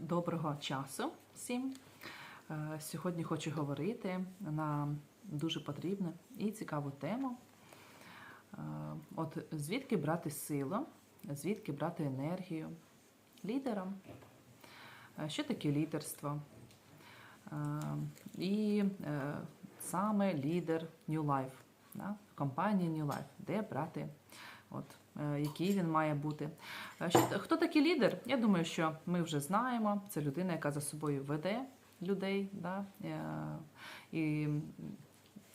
Доброго часу всім. Е, Сьогодні хочу говорити на дуже потрібну і цікаву тему. Е, От звідки брати силу, звідки брати енергію лідерам? Е, Що таке лідерство? І саме лідер New Life, компанія New Life, де брати, от, який він має бути. Е, хто такий лідер? Я думаю, що ми вже знаємо. Це людина, яка за собою веде людей. Да? Е, І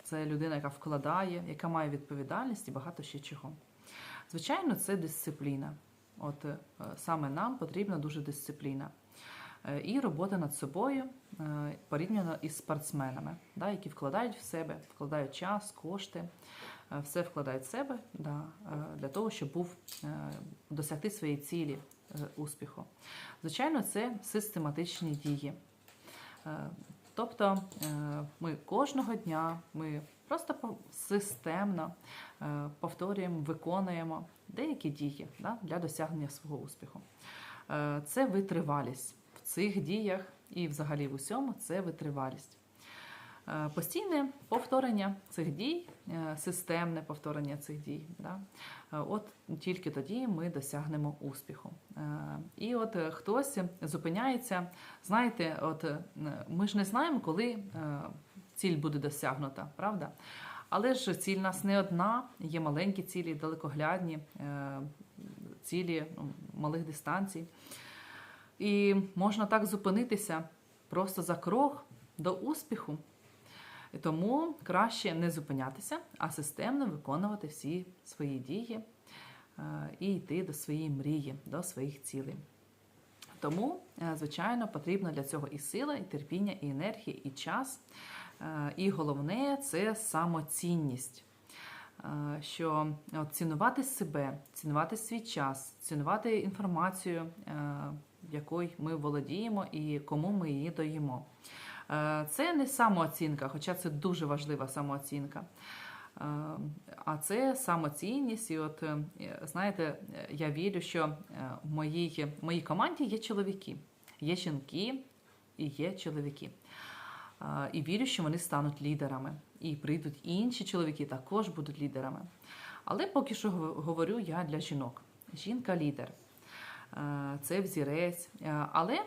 це людина, яка вкладає, яка має відповідальність і багато ще чого. Звичайно, це дисципліна. От е, саме нам потрібна дуже дисципліна. Е, І робота над собою е, порівняно із спортсменами, да, які вкладають в себе, вкладають час, кошти, е, все вкладають в себе да, е, для того, щоб був е, досягти своєї цілі е, успіху. Звичайно, це систематичні дії. Е, Тобто е, ми кожного дня ми просто системно е, повторюємо, виконуємо деякі дії да, для досягнення свого успіху. Е, Це витривалість в цих діях і взагалі в усьому це витривалість. Е, Постійне повторення цих дій, е, системне повторення цих дій. Да? Е, От тільки тоді ми досягнемо успіху. І от хтось зупиняється, знаєте, от ми ж не знаємо, коли ціль буде досягнута, правда? Але ж ціль нас не одна, є маленькі цілі, далекоглядні, цілі ну, малих дистанцій. І можна так зупинитися просто за крок до успіху. Тому краще не зупинятися, а системно виконувати всі свої дії е, і йти до своєї мрії, до своїх цілей. Тому, е, звичайно, потрібно для цього і сила, і терпіння, і енергія, і час. Е, І головне це самоцінність. Що цінувати себе, цінувати свій час, цінувати інформацію, якою ми володіємо і кому ми її даємо. Е, Це не самооцінка, хоча це дуже важлива самооцінка. Е, А це самоцінність. І от е, знаєте, я вірю, що в моїй, в моїй команді є чоловіки, є жінки і є чоловіки. І вірю, що вони стануть лідерами. І прийдуть інші чоловіки, також будуть лідерами. Але поки що говорю я для жінок. Жінка лідер. Е, Це взірець. Е, Але е,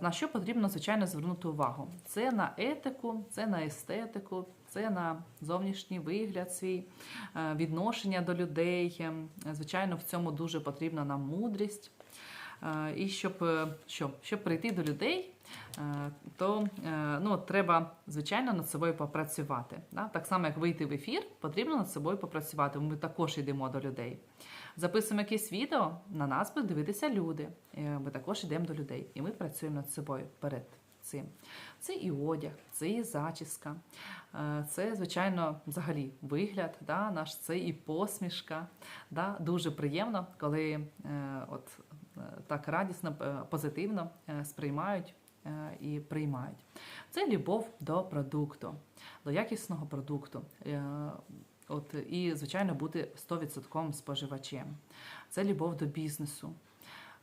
на що потрібно, звичайно, звернути увагу? Це на етику, це на естетику, це на зовнішній вигляд свій, відношення до людей. Звичайно, в цьому дуже потрібна нам мудрість. І щоб, що, щоб прийти до людей, то ну, треба, звичайно, над собою попрацювати. Так само, як вийти в ефір, потрібно над собою попрацювати. Ми також йдемо до людей. Записуємо якесь відео, на нас будуть дивитися люди. Е, Ми також йдемо до людей, і ми працюємо над собою перед цим. Це і одяг, це і зачіска, е, це, звичайно, взагалі вигляд, да, наш, це і посмішка. Да. Дуже приємно, коли е, от, так радісно, позитивно сприймають і приймають. Це любов до продукту, до якісного продукту. От, і, звичайно, бути 100% споживачем. Це любов до бізнесу.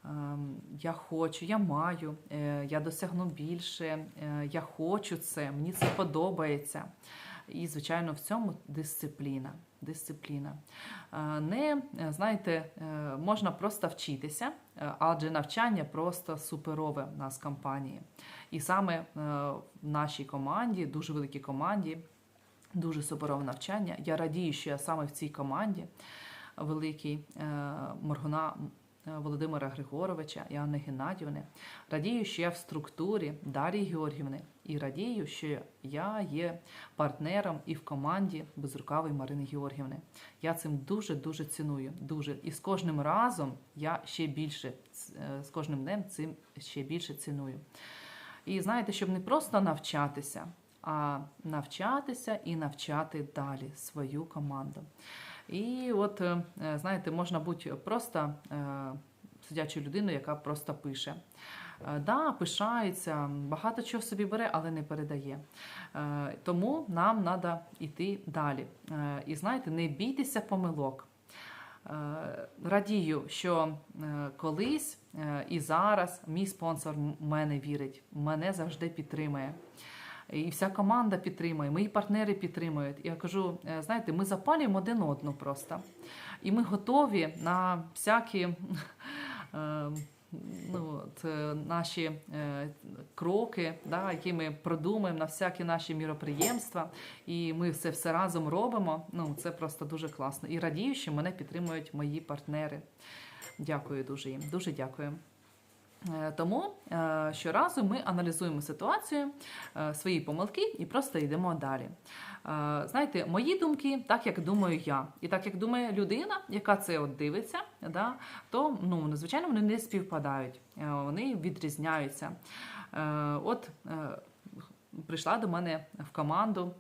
Ем, Я хочу, я маю, е, я досягну більше, е, я хочу це, мені це подобається. І, звичайно, в цьому дисципліна. Дисципліна. Е, Не, знаєте, можна просто вчитися, адже навчання просто суперове в нас в компанії. І саме в нашій команді, дуже великій команді, дуже суперове навчання. Я радію, що я саме в цій команді великій е, Моргуна е, Володимира Григоровича і Анни Геннадівни. Радію, що я в структурі Дар'ї Георгівни, і радію, що я є партнером і в команді безрукавої Марини Георгівни. Я цим дуже дуже ціную. Дуже. І з кожним разом я ще більше е, з кожним днем цим ще більше ціную. І знаєте, щоб не просто навчатися, а навчатися і навчати далі свою команду. І от, е, знаєте, можна бути просто е, сидячою людиною, яка просто пише. Е, Да, пишається, багато чого собі бере, але не передає. Тому нам треба йти далі. І знаєте, не бійтеся помилок. Радію, що колись і зараз мій спонсор в мене вірить, мене завжди підтримує. І вся команда підтримує, мої партнери підтримують. І Я кажу, е, знаєте, ми запалюємо один одну просто. І ми готові на всякі е, ну, от, е, наші е, кроки, да, які ми продумаємо на всякі наші міроприємства. І ми це все разом робимо. Ну, це просто дуже класно. І радію, що мене підтримують мої партнери. Дякую дуже їм. Дуже дякую. Е, Тому е, щоразу ми аналізуємо ситуацію, е, свої помилки і просто йдемо далі. Знаєте, мої думки, так як думаю я, і так як думає людина, яка це от дивиться, да, то ну, звичайно вони не співпадають, вони відрізняються. От прийшла до мене в команду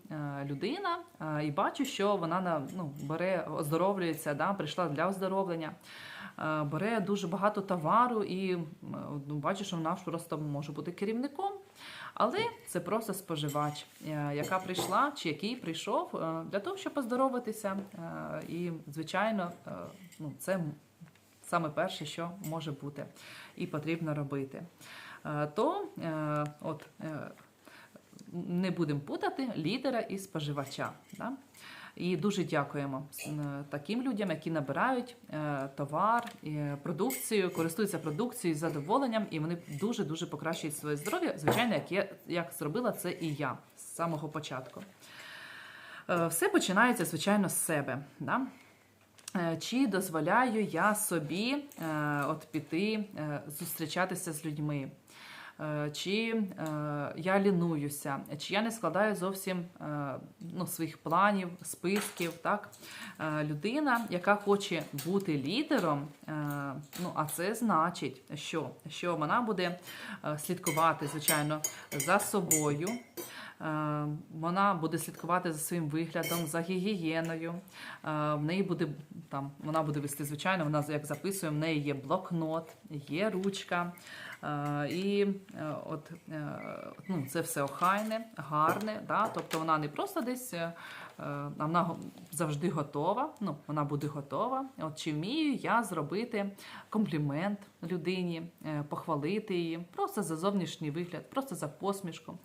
людина, і бачу, що вона на, ну, бере, оздоровлюється, да, прийшла для оздоровлення. Е, Бере дуже багато товару і ну, бачу, що вона просто може бути керівником, але це просто споживач, е, яка прийшла чи який прийшов е, для того, щоб оздоровитися. Е, І, звичайно, е, ну, це саме перше, що може бути і потрібно робити. Е, То е, от. е, не будемо путати лідера і споживача. Да? І дуже дякуємо е, таким людям, які набирають е, товар, е, продукцію, користуються продукцією з задоволенням, і вони дуже дуже покращують своє здоров'я. Звичайно, як я як зробила це і я з самого початку. Все починається, звичайно, з себе. Да? Чи дозволяю я собі от піти зустрічатися з людьми? Е, Чи е, я лінуюся, чи я не складаю зовсім е, ну, своїх планів, списків. Так? Людина, яка хоче бути лідером, ну, а це значить, що, що вона буде слідкувати, звичайно, за собою. Вона буде слідкувати за своїм виглядом, за гігієною. В неї буде там, вона буде вести, звичайно, вона як записує, в неї є блокнот, є ручка. Е, І е, от е, ну, це все охайне, гарне. Да? Тобто вона не просто десь. Вона завжди готова, ну, вона буде готова. От чи вмію я зробити комплімент людині, е, похвалити її, просто за зовнішній вигляд, просто за посмішку,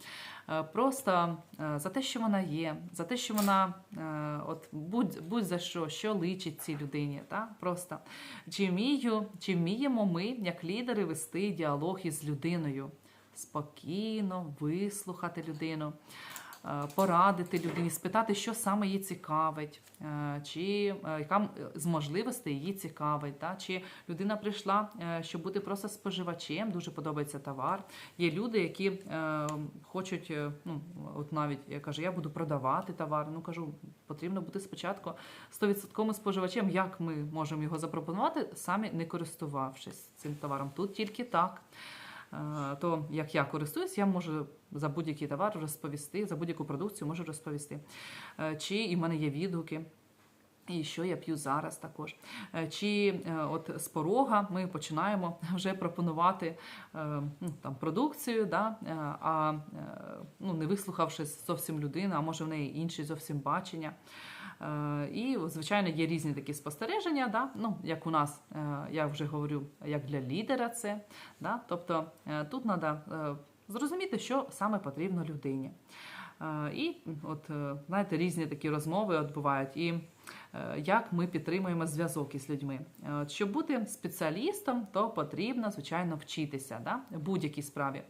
е, просто е, за те, що вона є, за те, що вона от будь, будь за що, що личить цій людині. Та? Просто чи вмію, чи вміємо ми, як лідери, вести діалог із людиною, спокійно вислухати людину. Е, Порадити людині, спитати, що саме її цікавить, е, чи е, яка з можливостей її цікавить, та? чи людина прийшла, щоб бути просто споживачем, дуже подобається товар. Є люди, які хочуть, ну от навіть я кажу, я буду продавати товар. Ну кажу, потрібно бути спочатку 100% споживачем. Як ми можемо його запропонувати, самі не користувавшись цим товаром? Тут тільки так. Е, То як я користуюсь, я можу за будь-який товар розповісти, за будь-яку продукцію можу розповісти. Е, Чи і в мене є відгуки. І що я п'ю зараз також. Е, Чи от з порога ми починаємо вже пропонувати ну, там, продукцію, да? а ну, не вислухавши зовсім людину, а може в неї інші зовсім бачення. Е, І, звичайно, є різні такі спостереження, да? ну, як у нас, е, я вже говорю, як для лідера це. Да? Тобто е, тут треба зрозуміти, що саме потрібно людині. І от, знаєте, різні такі розмови от бувають. І як ми підтримуємо зв'язок із людьми. Щоб бути спеціалістом, то потрібно, звичайно, вчитися да? будь-якій справі.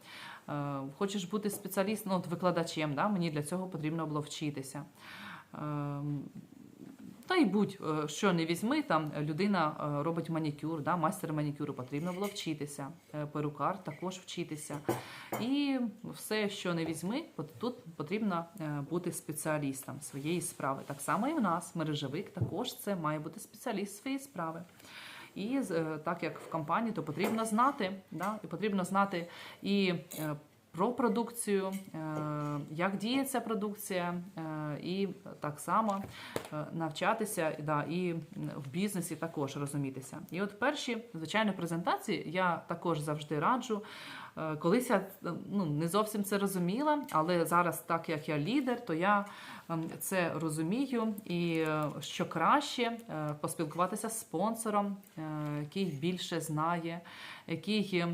Хочеш бути спеціалістом, ну, от викладачем, да? мені для цього потрібно було вчитися. Ем, Та й будь е, не візьми, там людина е, робить манікюр, да, майстер манікюру потрібно було вчитися, е, перукар також вчитися. І все, що не візьми, тут потрібно е, бути спеціалістом своєї справи. Так само і в нас, мережевик, також це має бути спеціаліст своєї справи. І е, так як в компанії, то потрібно знати, да, і потрібно знати і е, продукцію, е, як діє ця продукція, е, і так само е, навчатися да, і в бізнесі також розумітися. І от перші, звичайно, презентації я також завжди раджу. Колись я ну, не зовсім це розуміла, але зараз, так як я лідер, то я ем, це розумію. І що краще поспілкуватися з спонсором, який більше знає, який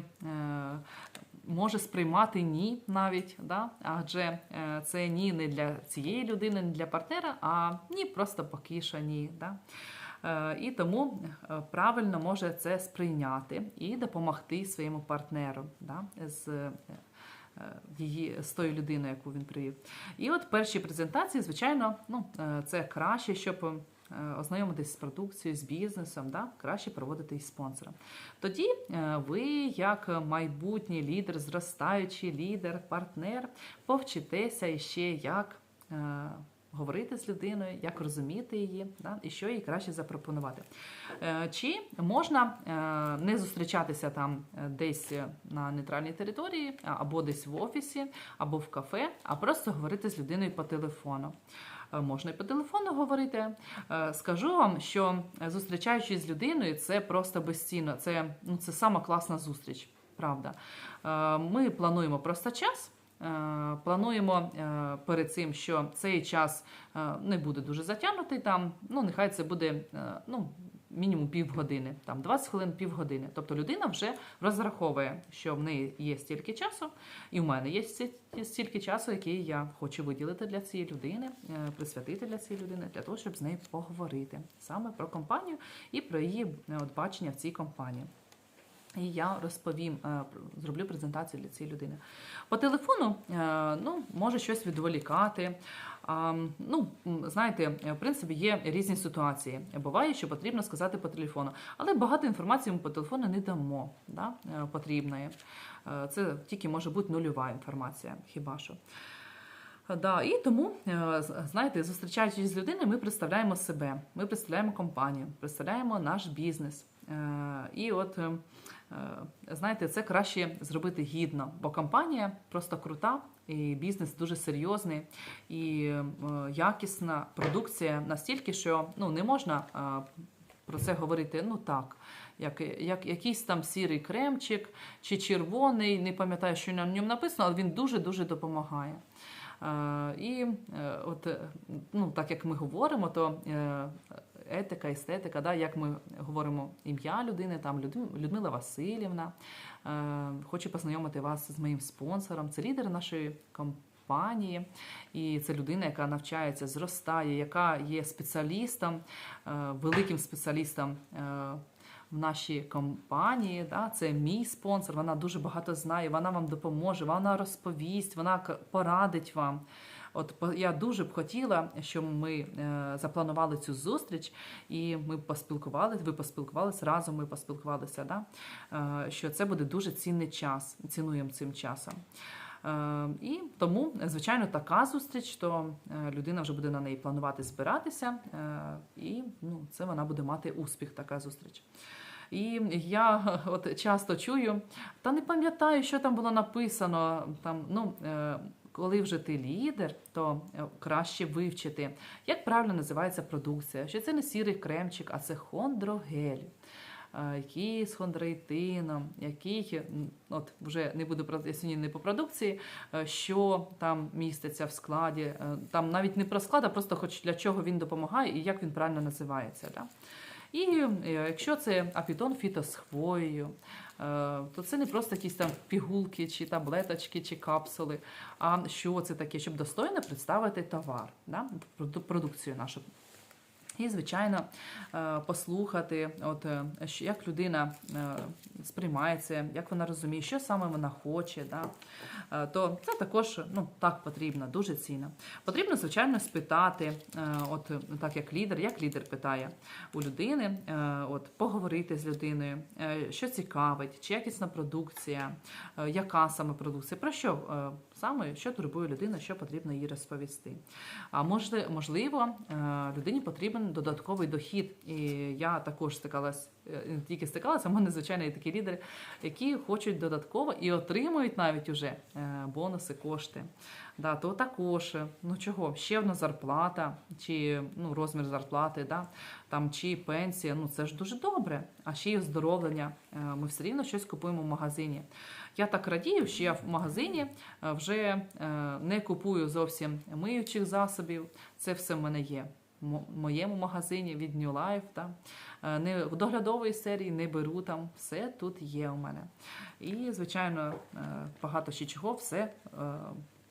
може сприймати ні навіть, да? адже е, це ні не для цієї людини, не для партнера, а ні, просто поки що ні. Да? Е, І тому е, правильно може це сприйняти і допомогти своєму партнеру да, з, її, з тою людиною, яку він привів. І от перші презентації, звичайно, ну, це краще, щоб ознайомитись з продукцією, з бізнесом, да, краще проводити із спонсором. Тоді е, ви, як майбутній лідер, зростаючий лідер, партнер, повчитеся іще як. е, Говорити з людиною, як розуміти її, да, і що їй краще запропонувати. Е, Чи можна е, не зустрічатися там е, десь на нейтральній території, або десь в офісі, або в кафе, а просто говорити з людиною по телефону. Е, Можна і по телефону говорити. Е, Скажу вам, що е, зустрічаючись з людиною, це просто безцінно. Це, ну, це сама класна зустріч, правда. Ми плануємо просто час. Плануємо перед цим, що цей час не буде дуже затягнутий. Там ну нехай це буде ну мінімум півгодини, там 20 хвилин, півгодини. Тобто людина вже розраховує, що в неї є стільки часу, і в мене є стільки часу, який я хочу виділити для цієї людини, е, присвятити для цієї людини, для того, щоб з нею поговорити саме про компанію і про її е, от, бачення в цій компанії. І я розповім, е, зроблю презентацію для цієї людини. По телефону ну, може щось відволікати. Ну, знаєте, в принципі, є різні ситуації. Буває, що потрібно сказати по телефону, але багато інформації ми по телефону не дамо да, е, потрібної. Е, Це тільки може бути нульова інформація, хіба що. Да, і тому, е, знаєте, зустрічаючись з людиною, ми представляємо себе, ми представляємо компанію, представляємо наш бізнес. Е, І от, е, знаєте, це краще зробити гідно, бо компанія просто крута, і бізнес дуже серйозний, і е, якісна продукція настільки, що ну, не можна про це говорити ну так. Як, як якийсь там сірий кремчик чи червоний, не пам'ятаю, що на ньому написано, але він дуже-дуже допомагає. Е, І е, от, ну, так як ми говоримо, то е, етика, естетика, да, як ми говоримо ім'я людини, там Людмила Васильівна. Е, Хочу познайомити вас з моїм спонсором. Це лідер нашої компанії, і це людина, яка навчається, зростає, яка є спеціалістом, е, великим спеціалістом. е, в нашій компанії, да, це мій спонсор. Вона дуже багато знає, вона вам допоможе, вона розповість, вона порадить вам. От я дуже б хотіла, щоб ми е, запланували цю зустріч, і ми поспілкувалися. Ви поспілкувалися разом. Ми поспілкувалися. Да? Е, що це буде дуже цінний час. Цінуємо цим часом. Е, І тому, звичайно, така зустріч, то людина вже буде на неї планувати збиратися, і ну, це вона буде мати успіх, така зустріч. І я от часто чую, та не пам'ятаю, що там було написано. Там, ну, коли вже ти лідер, то е, краще вивчити, як правильно називається продукція, що це не сірий кремчик, а це хондрогель. е, Який з хондроїтином, який, от вже не буду я сьогодні не по продукції, е, що там міститься в складі. Там навіть не про склад, а просто хоч для чого він допомагає і як він правильно називається. Да? І якщо це апітон фіто з хвоєю, то це не просто якісь там пігулки, чи таблеточки, чи капсули. А що це таке, щоб достойно представити товар, да? продукцію нашу. І, звичайно, е, послухати, от, е, як людина е, сприймає це, як вона розуміє, що саме вона хоче, да? Е, то це також ну, так потрібно, дуже цінно. Потрібно, звичайно, спитати, е, от так як лідер, як лідер питає у людини, е, от, поговорити з людиною, що цікавить, чи якісна продукція, яка саме продукція, про що саме, що турбує людину, що потрібно їй розповісти. А можливо, людині потрібен додатковий дохід. І я також стикалась е, тільки стикалася, в мене, звичайно, є такі лідери, які хочуть додатково і отримують навіть уже е, бонуси, кошти. Да, то також, е, ну чого, ще одна зарплата, чи ну, розмір зарплати, да, там, чи пенсія, ну це ж дуже добре. А ще й оздоровлення. Ми все рівно щось купуємо в магазині. Я так радію, що я в магазині вже не купую зовсім миючих засобів. Це все в мене є. Моєму магазині від New Life. Да. Е, Не доглядової серії не беру там. Все тут є у мене. І, звичайно, е, багато ще чого, все е,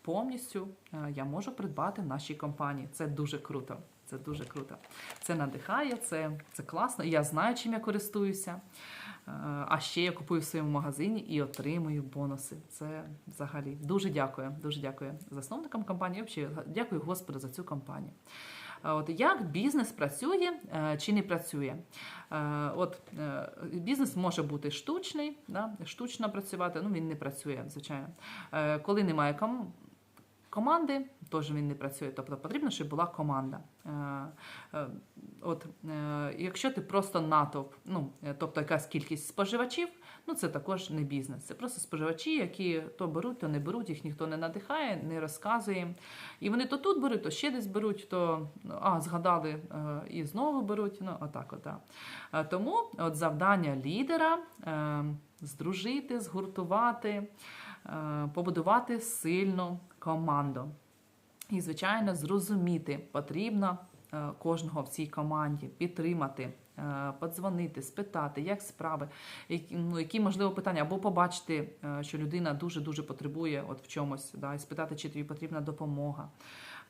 повністю я можу придбати в нашій компанії. Це дуже круто. Це дуже круто. Це надихає, це, це класно. Я знаю, чим я користуюся. А ще я купую в своєму магазині і отримую бонуси. Це взагалі дуже дякую. Дуже дякую засновникам компанії. Взагалі, дякую Господу за цю компанію. От як бізнес працює е, чи не працює? Е, От е, бізнес може бути штучний, да? штучно працювати. Ну він не працює, звичайно. Коли немає ком- команди, теж він не працює. Тобто потрібно, щоб була команда. Е, е, От е, якщо ти просто натовп, ну тобто якась кількість споживачів, ну це також не бізнес. Це просто споживачі, які то беруть, то не беруть, їх ніхто не надихає, не розказує. І вони то тут беруть, то ще десь беруть, то ну, а, згадали і знову беруть. Ну, отак, от, да. Е, Тому от завдання лідера здружити, згуртувати, побудувати сильну команду. І, звичайно, зрозуміти потрібно е, кожного в цій команді, підтримати, е, подзвонити, спитати, як справи, які, ну, які можливо питання, або побачити, е, що людина дуже-дуже потребує от в чомусь, да, і спитати, чи тобі потрібна допомога.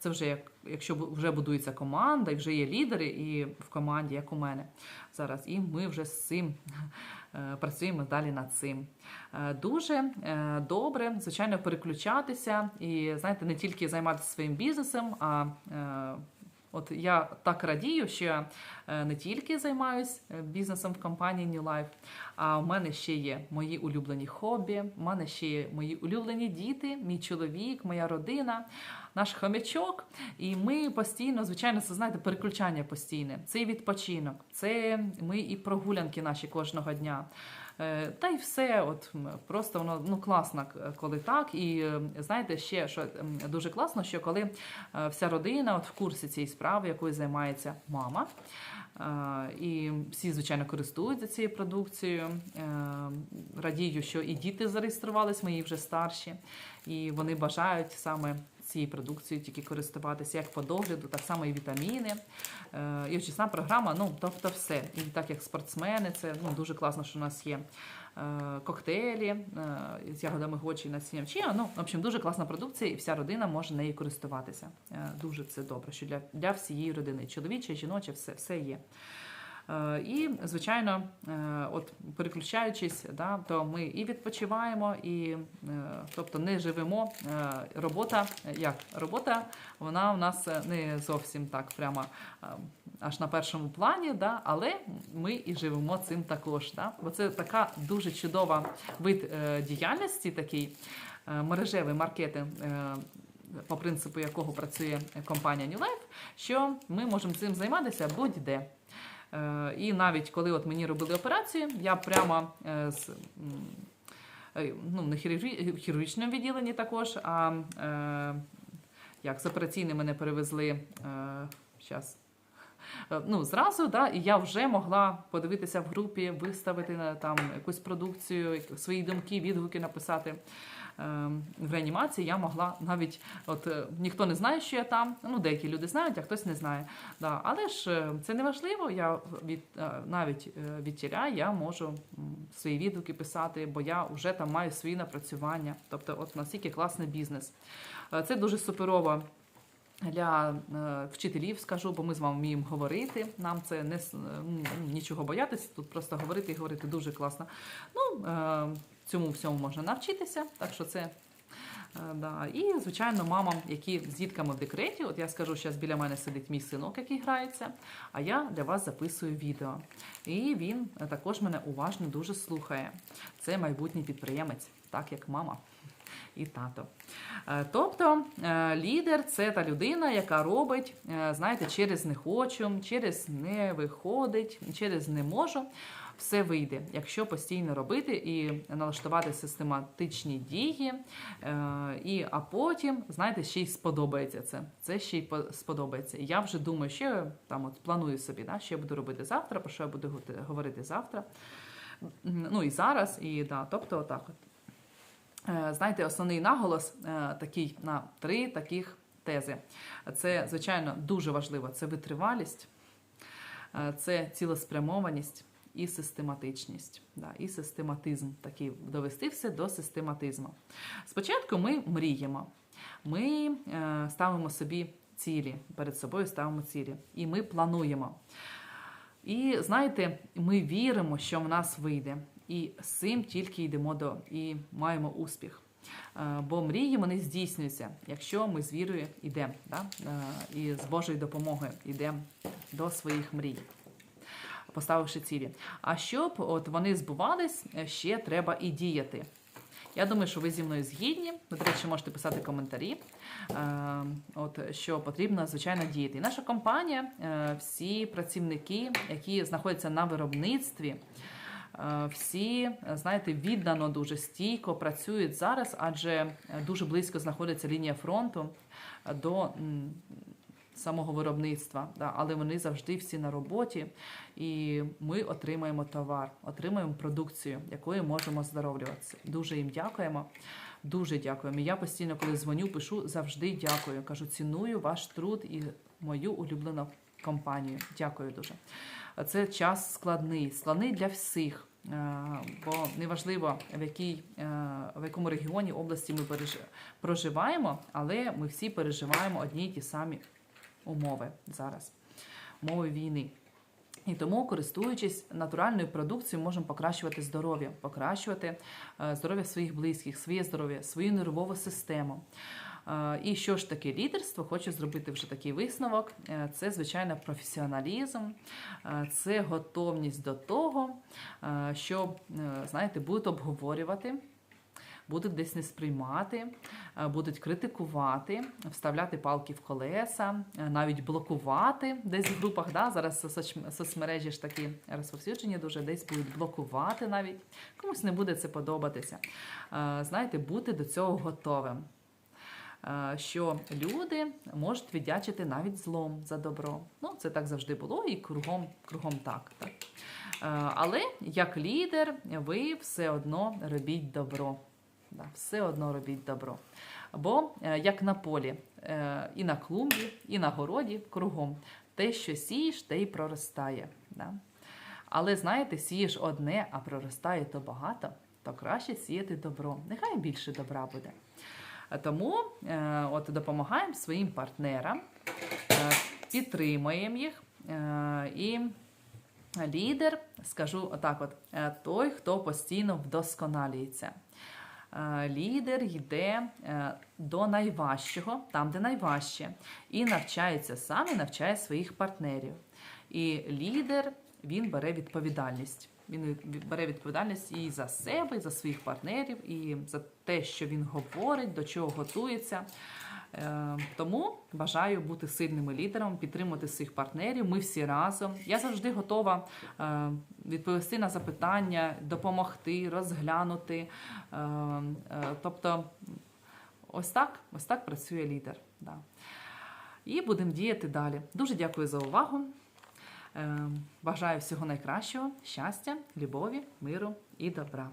Це вже як якщо вже будується команда, і вже є лідери і в команді, як у мене зараз. І ми вже з цим е, працюємо далі над цим. Е, Дуже е, добре, звичайно, переключатися і знаєте, не тільки займатися своїм бізнесом, а От я так радію, що я не тільки займаюсь е, бізнесом в компанії New Life, а в мене ще є мої улюблені хобі, в мене ще є мої улюблені діти, мій чоловік, моя родина, наш хомячок. І ми постійно, звичайно, це знаєте, переключання постійне. Це і відпочинок, це ми і прогулянки наші кожного дня. Е, Та й все, от просто воно ну класно, коли так. І е, знаєте, ще що дуже класно, що коли е, вся родина от в курсі цієї справи, якою займається мама. Е, І всі, звичайно, користуються цією продукцією. Е, Радію, що і діти зареєструвались, мої вже старші, і вони бажають саме цією продукцією тільки користуватися, як по догляду, так само і вітаміни. Е, І очисна програма, ну тобто все. І так як спортсмени, це ну дуже класно, що у нас є коктейлі е, з ягодами гочі на насінням. Ну, в общем, дуже класна продукція, і вся родина може нею користуватися. Е, Дуже це добре, що для, для всієї родини, чоловіче, жіноче, все, все є. Е, І, звичайно, е, от переключаючись, да, то ми і відпочиваємо, і е, тобто не живемо. Робота, як робота, вона у нас не зовсім так прямо аж на першому плані, да, але ми і живемо цим також. Да. Бо це така дуже чудова вид діяльності, такий мережевий маркетинг. По принципу якого працює компанія New Life, що ми можемо цим займатися будь-де. Е, І навіть коли от мені робили операцію, я прямо е, з е, ну, не хірургічному відділенні також, а як з операційним мене перевезли Е, Ну, зразу, да, і я вже могла подивитися в групі, виставити там якусь продукцію, свої думки, відгуки написати. Е, В реанімації я могла навіть, от е, ніхто не знає, що я там. Ну, деякі люди знають, а хтось не знає. Да. Але ж е, це не важливо. Я від е, навіть від тіля я можу свої відгуки писати, бо я вже там маю свої напрацювання. Тобто, от настільки класний бізнес. Це дуже суперово для вчителів скажу, бо ми з вами вміємо говорити. Нам це не нічого боятися. Тут просто говорити і говорити дуже класно. Ну е, цьому всьому можна навчитися, так що це. е, Да. І, звичайно, мамам, які з дітками в декреті, от я скажу, зараз біля мене сидить мій синок, який грається, а я для вас записую відео. І він е, також мене уважно дуже слухає. Це майбутній підприємець, так як мама і тато. Е, Тобто лідер це та людина, яка робить, знаєте, через не хочу, через не виходить, через не можу. Все вийде, якщо постійно робити і налаштувати систематичні дії, е, і, а потім, знаєте, ще й сподобається це. Це ще й сподобається. Я вже думаю, що там от планую собі, да, що я буду робити завтра, про що я буду говорити завтра. Ну і зараз, і да, тобто отак от. Е, Знаєте, основний наголос е, такий на три таких тези. Це, звичайно, дуже важливо. Це витривалість, це цілеспрямованість і систематичність. Да, і систематизм такий довести все до систематизму. Спочатку ми мріємо, ми е, ставимо собі цілі, перед собою ставимо цілі, і ми плануємо. І знаєте, ми віримо, що в нас вийде. І з цим тільки йдемо до і маємо успіх. Е, Бо мрії вони здійснюються, якщо ми з вірою йдемо, да? е, і з Божою допомогою йдемо до своїх мрій, поставивши цілі. А щоб от вони збувались, е, ще треба і діяти. Я думаю, що ви зі мною згідні. Ви, до речі, можете писати коментарі. Е, От що потрібно звичайно діяти. І наша компанія, е, всі працівники, які знаходяться на виробництві, всі, знаєте, віддано дуже стійко працюють зараз, адже дуже близько знаходиться лінія фронту до самого виробництва. Да, але вони завжди всі на роботі, і ми отримаємо товар, отримаємо продукцію, якою можемо здоровлюватися. Дуже їм дякуємо. Дуже дякуємо. Я постійно, коли дзвоню, пишу, завжди дякую. Кажу, ціную ваш труд і мою улюблену компанію. Дякую дуже. Це час складний, складний для всіх. е, Бо неважливо, в, якій, е, в якому регіоні області ми проживаємо, але ми всі переживаємо одні й ті самі умови зараз, умови війни. І тому, користуючись натуральною продукцією, можемо покращувати здоров'я, покращувати е, здоров'я своїх близьких, своє здоров'я, свою нервову систему. Е, І що ж таке лідерство? Хочу зробити вже такий висновок. Е, Це, звичайно, професіоналізм, це готовність до того, що, е, знаєте, будуть обговорювати. Будуть десь не сприймати, е, будуть критикувати, вставляти палки в колеса, е, навіть блокувати десь в групах. Да? Зараз соцмережі ж такі розповсюджені дуже, десь будуть блокувати навіть. Комусь не буде це подобатися. Е, Знаєте, бути до цього готовим. Що люди можуть віддячити навіть злом за добро. Ну, це так завжди було і кругом, кругом так. так. Але як лідер, ви все одно робіть добро. Да, все одно робіть добро. Бо е, як на полі, е, і на клумбі, і на городі кругом, те, що сієш, те й проростає. Да? Але знаєте, сієш одне, а проростає то багато, то краще сіяти добро. Нехай більше добра буде. Е, Тому от допомагаємо своїм партнерам, підтримуємо їх. І лідер, скажу отак: от, той, хто постійно вдосконалюється. Е, Лідер йде е, до найважчого, там, де найважче, і навчається сам і навчає своїх партнерів. І лідер він бере відповідальність. Він бере відповідальність і за себе, і за своїх партнерів, і за те, що він говорить, до чого готується. Е, Тому бажаю бути сильним лідером, підтримувати своїх партнерів. Ми всі разом. Я завжди готова е, відповісти на запитання, допомогти, розглянути. Е, Тобто, ось так, ось так працює лідер. І будемо діяти далі. Дуже дякую за увагу. Бажаю всього найкращого, щастя, любові, миру і добра.